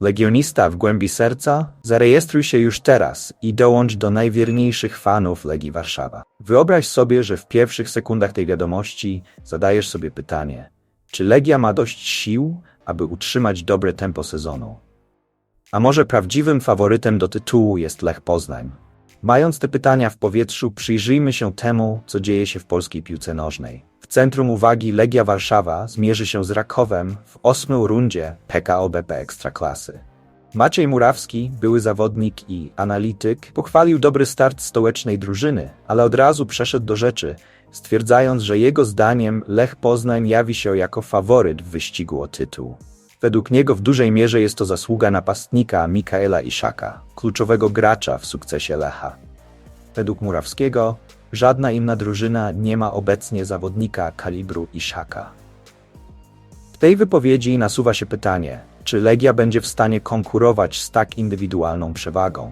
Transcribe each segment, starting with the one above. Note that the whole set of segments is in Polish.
Legionista w głębi serca? Zarejestruj się już teraz i dołącz do najwierniejszych fanów Legii Warszawa. Wyobraź sobie, że w pierwszych sekundach tej wiadomości zadajesz sobie pytanie, czy Legia ma dość sił, aby utrzymać dobre tempo sezonu? A może prawdziwym faworytem do tytułu jest Lech Poznań? Mając te pytania w powietrzu, przyjrzyjmy się temu, co dzieje się w polskiej piłce nożnej. W centrum uwagi Legia Warszawa zmierzy się z Rakowem w ósmej rundzie PKO BP Ekstraklasy. Maciej Murawski, były zawodnik i analityk, pochwalił dobry start stołecznej drużyny, ale od razu przeszedł do rzeczy, stwierdzając, że jego zdaniem Lech Poznań jawi się jako faworyt w wyścigu o tytuł. Według niego w dużej mierze jest to zasługa napastnika Mikaela Iszaka, kluczowego gracza w sukcesie Lecha. Według Murawskiego żadna inna drużyna nie ma obecnie zawodnika kalibru Iszaka. W tej wypowiedzi nasuwa się pytanie, czy Legia będzie w stanie konkurować z tak indywidualną przewagą.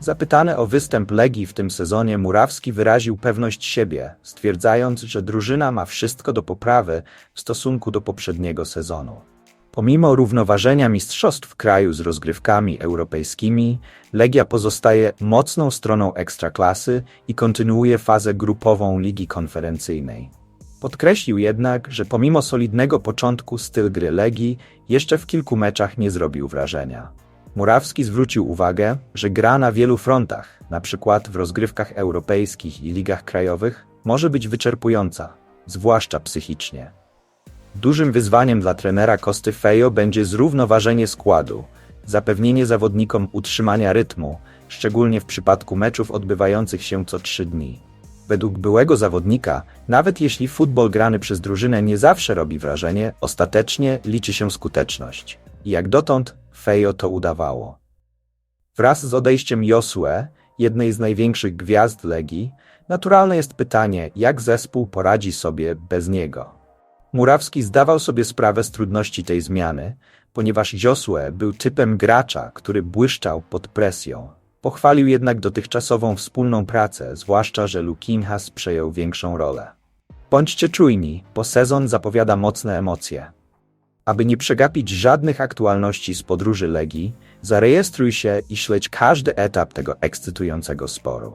Zapytany o występ Legii w tym sezonie, Murawski wyraził pewność siebie, stwierdzając, że drużyna ma wszystko do poprawy w stosunku do poprzedniego sezonu. Pomimo równoważenia mistrzostw kraju z rozgrywkami europejskimi, Legia pozostaje mocną stroną ekstraklasy i kontynuuje fazę grupową Ligi Konferencyjnej. Podkreślił jednak, że pomimo solidnego początku styl gry Legii jeszcze w kilku meczach nie zrobił wrażenia. Murawski zwrócił uwagę, że gra na wielu frontach, np. w rozgrywkach europejskich i ligach krajowych, może być wyczerpująca, zwłaszcza psychicznie. Dużym wyzwaniem dla trenera Kosty Fejo będzie zrównoważenie składu, zapewnienie zawodnikom utrzymania rytmu, szczególnie w przypadku meczów odbywających się co trzy dni. Według byłego zawodnika, nawet jeśli futbol grany przez drużynę nie zawsze robi wrażenie, ostatecznie liczy się skuteczność. I jak dotąd Fejo to udawało. Wraz z odejściem Josue, jednej z największych gwiazd Legii, naturalne jest pytanie, jak zespół poradzi sobie bez niego. Murawski zdawał sobie sprawę z trudności tej zmiany, ponieważ Josue był typem gracza, który błyszczał pod presją. Pochwalił jednak dotychczasową wspólną pracę, zwłaszcza, że Lukinhas przejął większą rolę. Bądźcie czujni, bo sezon zapowiada mocne emocje. Aby nie przegapić żadnych aktualności z podróży Legii, zarejestruj się i śledź każdy etap tego ekscytującego sporu.